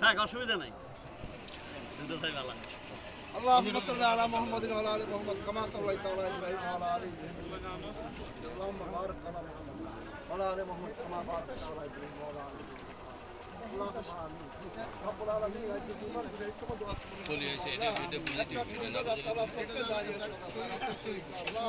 থাক অসুবিধা নাই দুটো তাই ভালো اللهم صل على محمد وعلى ال محمد كما صليت على ابراهيم وعلى ال ابراهيم اللهم بارك على محمد وعلى ال محمد كما باركت على ابراهيم وعلى ال ابراهيم চলে আসে এটা এটা বুঝে দিও এটা না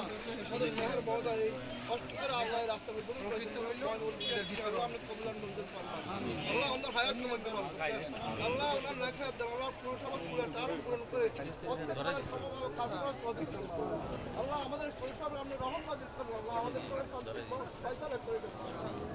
আল্লাহ আমাদের শৈশবে আপনি রহমান আল্লাহ আমাদের শৈশব করে